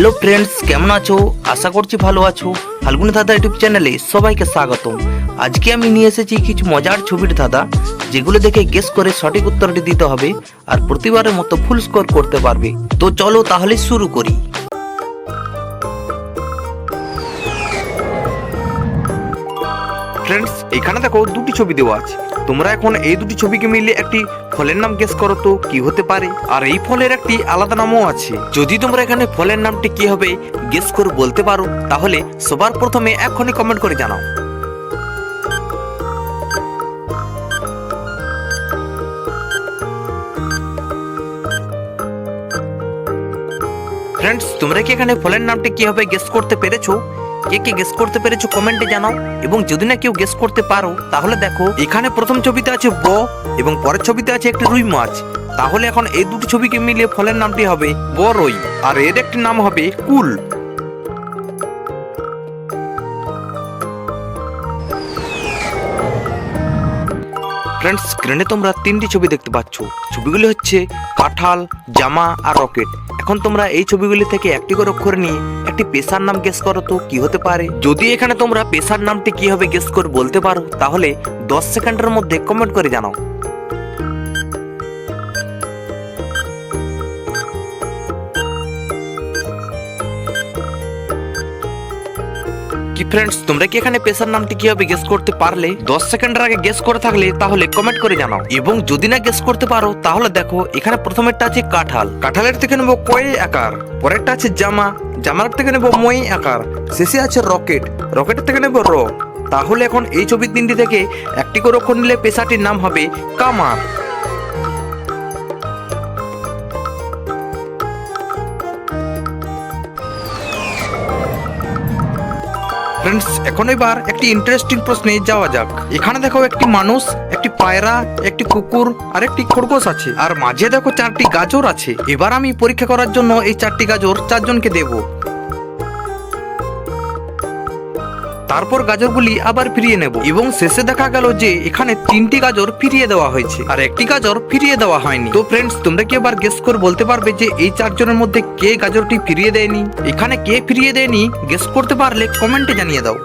Hello friends, কেমন আছো? আশা করছি ভালো আছো। ফাল্গুনি দাদা ইউটিউব চ্যানেলে সবাইকে স্বাগতম। আজকে আমি নিয়ে এসেছি কিছু মজার ছবির দাদা যেগুলো দেখে গেস করে সঠিক উত্তরটি দিতে হবে আর প্রতিবারের মতো ফুল স্কোর করতে পারবে। তো চলো তাহলে শুরু করি। এখানে দেখো দুটি ছবি দেওয়া আছে। তোমরা এখন এই দুটি ছবিকে মিলে একটি ফলের নাম গেস করো তো, কি হতে পারে? আর এই ফলের একটি আলাদা নামও আছে। যদি তোমরা এখানে ফলের নামটি কি হবে গেস করে বলতে পারো, তাহলে সবার প্রথমে এখনই কমেন্ট করে জানাও। ফ্রেন্ডস তোমরা কি এখানে ফলের নামটি কি হবে গেস করতে পেরেছ? কে কে গেস করতে পেরেছ কমেন্টে জানাও। এবং যদি না কেউ গেস করতে পারো, তাহলে দেখো, এখানে প্রথম ছবিতে আছে ব এবং পরের ছবিতে আছে একটি রুই মাছ। তাহলে এখন এই দুটি ছবিকে মিলিয়ে ফলের নামটি হবে ব বরই, আর এর একটি নাম হবে কুল। ফ্রেন্ডস স্ক্রিনে তোমরা তিনটি ছবি দেখতে পাচ্ছ। ছবিগুলি হচ্ছে কাঁঠাল, জামা আর রকেট। এখন তোমরা এই ছবিগুলি থেকে একটি করে অক্ষর নিয়ে একটি পেশার নাম গেস করো তো, কি হতে পারে? যদি এখানে তোমরা পেশার নামটি কি হবে গেস করে বলতে পারো, তাহলে দশ সেকেন্ডের মধ্যে কমেন্ট করে জানাও। ফ্রেন্ডস তোমরা কি এখানে পেশার নামটি কি হবে গেস করতে পারলে? দশ সেকেন্ডের আগে গেস করে থাকলে তাহলে কমেন্ট করে জানাও। এবং যদি না গেস করতে পারো, তাহলে দেখো, এখানে প্রথমেরটা আছে কাঁঠাল। কাঁঠালের থেকে নেব কয়ে আকার, পরেরটা আছে জামা, জামার থেকে নেব মই আকার, শেষে আছে রকেট রকেটের থেকে নেব র। তাহলে এখন এই ছবির তিনটি থেকে একটি করে অক্ষর নিলে পেশাটির নাম হবে কামার। ফ্রেন্ডস এখন এবার একটি ইন্টারেস্টিং প্রশ্নে যাওয়া যাক। এখানে দেখো একটি মানুষ, একটি পায়রা, একটি কুকুর, আর একটি খরগোশ আছে। আর মাঝে দেখো চারটি গাজর আছে। এবার আমি পরীক্ষা করার জন্য এই চারটি গাজর চারজনকে দেব। তারপর গাজরগুলি আবার ফিরিয়ে নেব। এবং শেষে দেখা গেল যে এখানে তিনটি গাজর ফিরিয়ে দেওয়া হয়েছে। আর একটি গাজর ফিরিয়ে দেওয়া হয়নি। তো ফ্রেন্ডস তোমরা কি আবার গেস করে বলতে পারবে যে এই চারজনের মধ্যে কে গাজরটি ফিরিয়ে দেয়নি? এখানে কে ফিরিয়ে দেয়নি? গেস করতে পারলে কমেন্টে জানিয়ে দাও।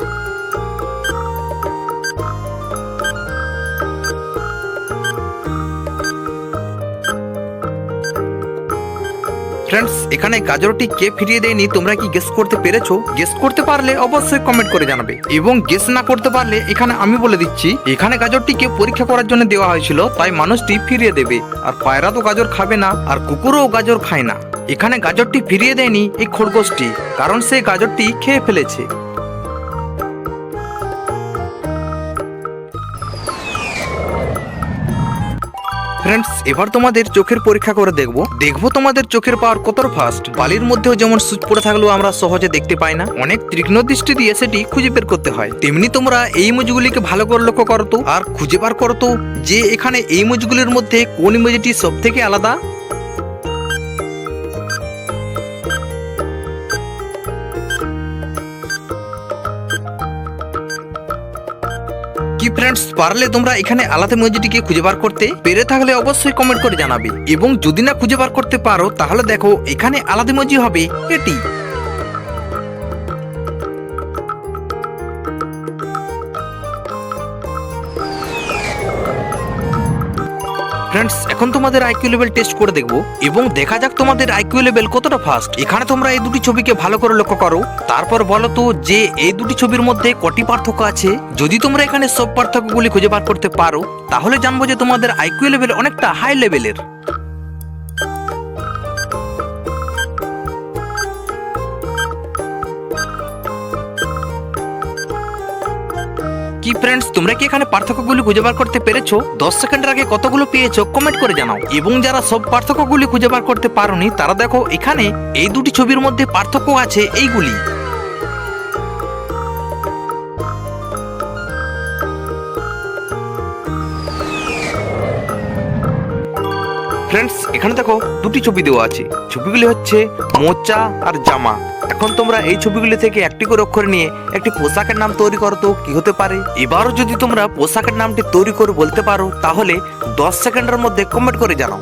ফ্রেন্ডস এখানে গাজরটি কে ফিরিয়ে দেয়নি, তোমরা কি গেস করতে পেরেছ? গেস করতে পারলে অবশ্যই কমেন্ট করে জানাবে। এবং গেস না করতে পারলে এখানে আমি বলে দিচ্ছি, এখানে গাজরটিকে পরীক্ষা করার জন্য দেওয়া হয়েছিল, তাই মানুষটি ফিরিয়ে দেবে। আর পায়রা তো গাজর খাবে না, আর কুকুরও গাজর খায় না। এখানে গাজরটি ফিরিয়ে দেয়নি এই খরগোশটি, কারণ সে গাজরটি খেয়ে ফেলেছে। ফ্রেন্ডস এবার তোমাদের চোখের পরীক্ষা করে দেখব। দেখব তোমাদের চোখের পাওয়ার কতটা ফাস্ট বালির মধ্যেও যেমন সুচ পড়ে থাকলেও আমরা সহজে দেখতে পাই না। অনেক তীক্ষ্ণ দৃষ্টি দিয়ে সেটি খুঁজে বের করতে হয়। তেমনি তোমরা এই ইমোজগুলিকে ভালো করে লক্ষ্য করতো আর খুঁজে বার করতো যে এখানে এই ইমোজগুলির মধ্যে কোন ইমোজিটি সব থেকে আলাদা? কি ফ্রেন্ডস পারলে তোমরা এখানে আলাদা ইমোজিটিকে খুঁজে বার করতে। পেরে থাকলে অবশ্যই কমেন্ট করে জানাবে। এবং যদি না খুঁজে বার করতে পারো, তাহলে দেখো, এখানে আলাদা ইমোজি হবে, এটি। ফ্রেন্ডস এখন তোমাদের আইকিউ লেভেল টেস্ট করে দেখব, এবং দেখা যাক তোমাদের আইকিউ লেভেল কতটা ফাস্ট এখানে তোমরা এই দুটি ছবিকে ভালো করে লক্ষ্য করো। তারপর বলো তো যে এই দুটি ছবির মধ্যে কটি পার্থক্য আছে? যদি তোমরা এখানে সব পার্থক্যগুলি খুঁজে বার করতে পারো, তাহলে জানব যে তোমাদের আইকিউ লেভেল অনেকটা হাই লেভেলের ফ্রেন্ডস তোমরা কি এখানে পার্থক্যগুলি খুঁজে বার করতে পেরেছ? দশ সেকেন্ডের আগে কতগুলো পেয়েছ? কমেন্ট করে জানাও। এবং যারা সব পার্থক্যগুলি খুঁজে বার করতে পারোনি, তারা দেখো, এখানে এই দুটি ছবির মধ্যে পার্থক্য আছে এইগুলি। ফ্রেন্ডস এখানে দেখো, দুটি ছবি দেওয়া আছে। ছবিগুলি হচ্ছে মোচা আর জামা। এখন তোমরা এই ছবিগুলি থেকে একটি করে অক্ষর নিয়ে একটি পোশাকের নাম তৈরি করো তো, কি হতে পারে? এবারও যদি তোমরা পোশাকের নামটি তৈরি করে বলতে পারো, তাহলে দশ সেকেন্ডের মধ্যে কমেন্ট করে জানাও।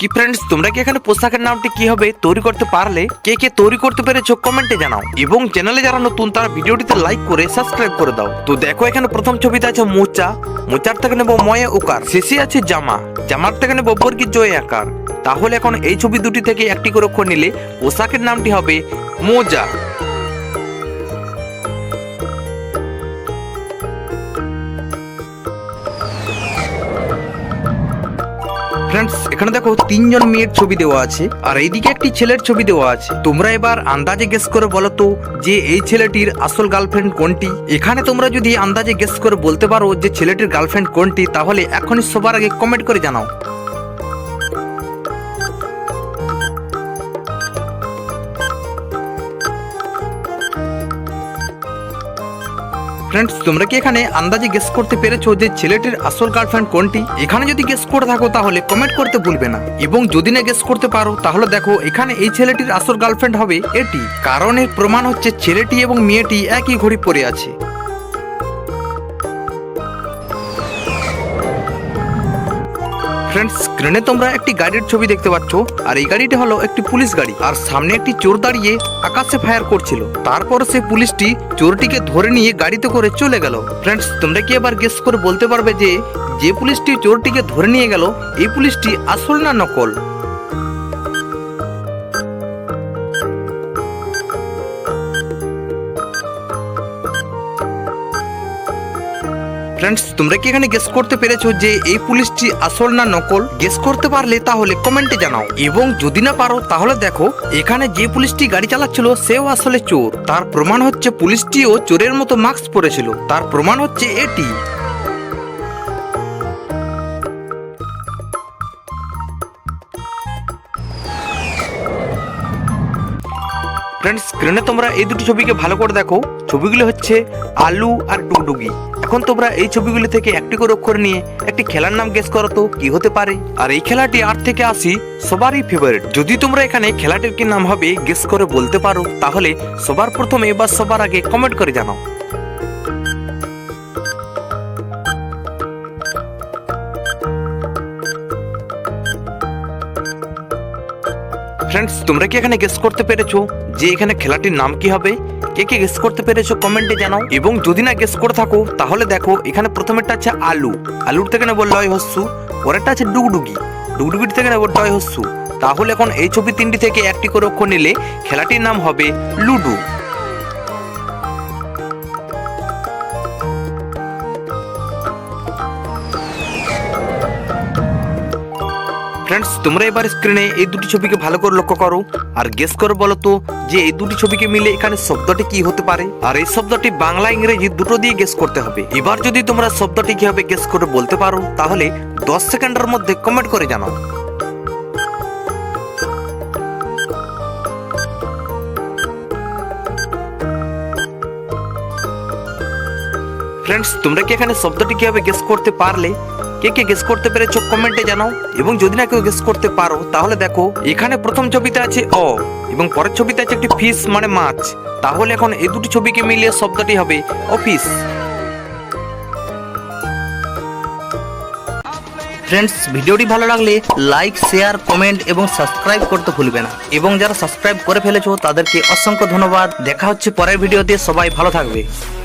কি ফ্রেন্ডস তোমরা কি এখানে পোশাকের নামটি কি হবে তৈরি করতে পারলে? কে কে তৈরি করতে পেরেছ কমেন্টে জানাও। এবং চ্যানেলে যারা নতুন, তারা ভিডিওটিতে লাইক করে সাবস্ক্রাইব করে দাও। তো দেখো, এখানে প্রথম ছবিতে আছে মোচা। মোচার থেকে নেব ময়ে ওকার শেষে আছে জামা। জামার থেকে নেব বর্গি জয় আকার। তাহলে এখন এই ছবি দুটি থেকে একটি করে নিলে পোশাকের নামটি হবে মোজা। ফ্রেন্ডস এখানে দেখো তিনজন মেয়ের ছবি দেওয়া আছে, আর এইদিকে একটি ছেলের ছবি দেওয়া আছে। তোমরা এবার আন্দাজে গেস করে বলো তো যে এই ছেলেটির আসল গার্লফ্রেন্ড কোনটি? এখানে তোমরা যদি আন্দাজে গেস করে বলতে পারো যে ছেলেটির গার্লফ্রেন্ড কোনটি, তাহলে এখনই সবার আগে কমেন্ট করে জানাও। ফ্রেন্ডস তোমরা কি এখানে আন্দাজে গেস করতে পেরেছ যে ছেলেটির আসল গার্লফ্রেন্ড কোনটি? এখানে যদি গেস করে থাকো তাহলে কমেন্ট করতে ভুলবে না। এবং যদি না গেস করতে পারো, তাহলে দেখো এখানে এই ছেলেটির আসল গার্লফ্রেন্ড হবে এটি। কারণ এর প্রমাণ হচ্ছে ছেলেটি এবং মেয়েটি একই ঘড়ি পরে আছে। ফ্রেন্ডস স্ক্রিনে তোমরা একটি গাড়ির ছবি দেখতে পাচ্ছ, আর এই গাড়িটি হলো একটি পুলিশ গাড়ি। আর সামনে একটি চোর দাঁড়িয়ে আকাশে ফায়ার করছিল। তারপর সে পুলিশটি চোরটিকে ধরে নিয়ে গাড়িতে করে চলে গেল। ফ্রেন্ডস তোমরা কি এবার গেস করে বলতে পারবে যে যে পুলিশটি চোরটিকে ধরে নিয়ে গেল, এই পুলিশটি আসল না নকল? ফ্রেন্ডস তোমরা কি এখানে গেস করতে পেরেছ যে এই পুলিশটি আসল না নকল? গেস করতে পারলে তাহলে কমেন্টে জানাও। এবং যদি না পারো, তাহলে দেখো, এখানে যে পুলিশটি গাড়ি চালাচ্ছিল, সেও আসলে চোর। তার প্রমাণ হচ্ছে পুলিশটিও চোরের মতো মাস্ক পরেছিল। তার প্রমাণ হচ্ছে এটি। ফ্রেন্ডস স্ক্রিনে তোমরা এই দুটি ছবিকে ভালো করে দেখো। ছবিগুলো হচ্ছে আলু আর ডুগডুগি এখন তোমরা এই ছবিগুলি থেকে একটি করে অক্ষর নিয়ে একটি খেলার নাম গেস করো তো, কি হতে পারে? আর এই খেলাটি আট থেকে আসি সবারই ফেভারিট যদি তোমরা এখানে খেলাটির কি নাম হবে গেস করে বলতে পারো, তাহলে সবার প্রথমে বা সবার আগে কমেন্ট করে জানাও। ফ্রেন্ডস তোমরা কি এখানে গেস করতে পেরেছ যে এখানে খেলাটির নাম কি হবে? কে কে গেস করতে পেরেছ কমেন্টে জানাও। এবং যদি না গেস করে থাকো, তাহলে দেখো, এখানে প্রথমেরটা আছে আলু। আলুর থেকে নেব লয় হস্যু, পরেরটা আছে ডুগডুগি। ডুগডুগির থেকে নেব টয় হস্যু। তাহলে এখন এই ছবি তিনটি থেকে একটি করে অক্ষর নিলে খেলাটির নাম হবে লুডু। তোমরা এবার স্ক্রিনে এই দুটি ছবিকে ভালো করে লক্ষ্য করো। আর গেস করে বলো তো, যে এই দুটি ছবিকে মিলে এখানে শব্দটি কি হতে পারে? আর এই শব্দটি বাংলা, ইংরেজি দুটো দিয়ে গেস করতে হবে। এবার যদি তোমরা শব্দটি কীভাবে গেস করে বলতে পারো, তাহলে দশ সেকেন্ডের মধ্যে কমেন্ট করে জানাও। ফ্রেন্ডস তোমরা কি এখানে শব্দটি কীভাবে গেস করতে পারলে? কে কে গেস করতে পেরেছ কমেন্টে জানাও। এবং যদি না কেউ গেস করতে পারো, তাহলে দেখো, এখানে প্রথম ছবিতে আছে অ, এবং পরের ছবিতে আছে একটি ফিশ মানে মাছ। তাহলে এখন এই দুটি ছবিকে মিলিয়ে শব্দটি হবে অফিস ফ্রেন্ডস ভিডিওটি ভালো লাগলে লাইক শেয়ার কমেন্ট এবং সাবস্ক্রাইব করতে ভুলবে না। এবং যারা সাবস্ক্রাইব করে ফেলেছো, তাদেরকে অসংখ্য ধন্যবাদ। দেখা হচ্ছে পরের ভিডিওতে, সবাই ভালো থাকবে।